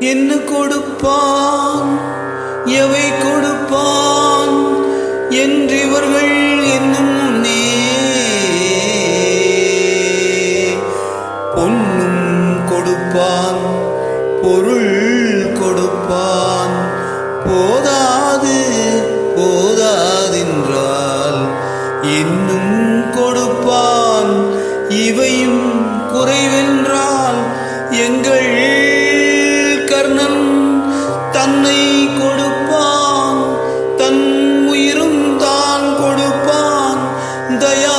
என்ன கொடுப்பான்? எவை கொடுப்பான்? என்று இவர்கள் என்னும் முன்னே பொன்னும் கொடுப்பான் பொருள் கொடுப்பான். போதாது போதாதென்றால் இன்னும் கொடுப்பான்? இவையும் குறைவென்றால் எங்கள் கர்ணன் தன்னை கொடுப்பான் தன் உயிரும் தான் கொடுப்பான். தயா